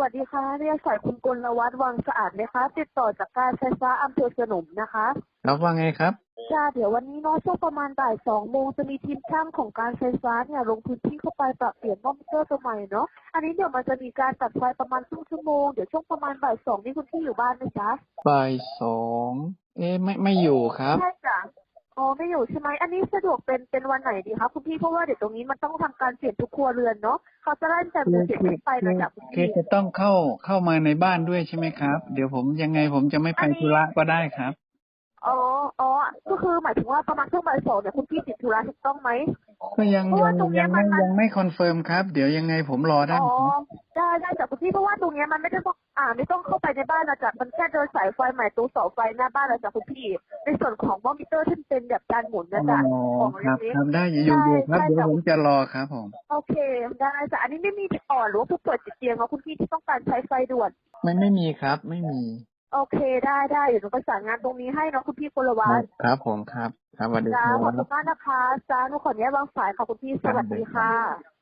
วัสดีค่ะเรียกสายคุณกลวัฒน์วังสะอาดนะคะ ติดต่อจากการไฟฟ้าอำเภอสนมนะคะครับว่าไงครับจ้าเดี๋ยววันนี้เนาะช่วงประมาณบ่ายสองโมงจะมีทีมช่างของการไฟฟ้าเนี่ยลงพื้นที่เข้าไปปรับเปลี่ยนหม้อมิเตอร์ตัวใหม่เนาะอันนี้เดี๋ยวมันจะมีการตัดไฟประมาณครึ่งชั่วโมงเดี๋ยวช่วงประมาณบ่ายสองนี่คุณพี่อยู่บ้านไหมจ๊ะบ่ายสองเอ๊ะไม่ไม่อยู่ครับใช่จ้ะอ๋อ ไม่อยู่ใช่ไหมอันนี้สะดวกเป็นเป็นวันไหนดีคะคุณพี่เพราะว่าเดี๋ยวตรงนี้มันต้องทำการเปลี่ยนทุกครัวเรือนเนาะเขาจะไล่แต่มือเสียงไฟนะจ๊ะคุณคือพี่จะต้องเข้าเข้ามาในบ้านด้วยใช่ไหมครับ เดี๋ยวผมยังไงผมจะไม่ไปอันนี้ธุระก็ได้ครับอ๋ออ๋อก็คือหมายถึงว่าประมาณช่วงบ่ายสองเนี่ยคุณพี่ติดธุระถูกต้องไหมก็ยังเพราะยัว่างตรงเนี้ยัยงมัไม่นมันยังไม่คอนเฟิร์มครับ เดี๋ยวยังไงผมรอได้อ๋อครับได้ได้จากคุณพี่เพราะว่าตรงเนี้ยมันไม่ได้ต้องอ่าไม่ต้องเข้าไปในบ้านนะจ๊ะมันแค่เดินสายไฟใหม่ตู้เสาไฟหน้าบ้านนะจ๊ะคุณพี่ ในส่วนของมอนิเตอร์ที่เป็นแบบการหมุนอ๋นะจ๊ะอของครับเล็กครับได้อยู่อยู่อยู่ครับใช่เดี๋ยวใช่ผมจะรอครับผมโอเคได้จ้ะอันนี้ไม่มีอ่อนหรือว่าผู้ป่วยติดเตียงเนาะคุณพี่ที่ต้องการใช้ไฟด่วนไม่ไม่มีครับ ไม่มี โอเคได้ได้เดี๋ยวหนูประสานงานตรงนี้ให้เนาะคุณพี่กลวัฒน์ครับผมครับ ครับสวัสดีจ้าครัขอบคุบณมากนะคะจ้าหนูขออนุญาตวางสายค่ะคุณพี่สวัสดีค่ะ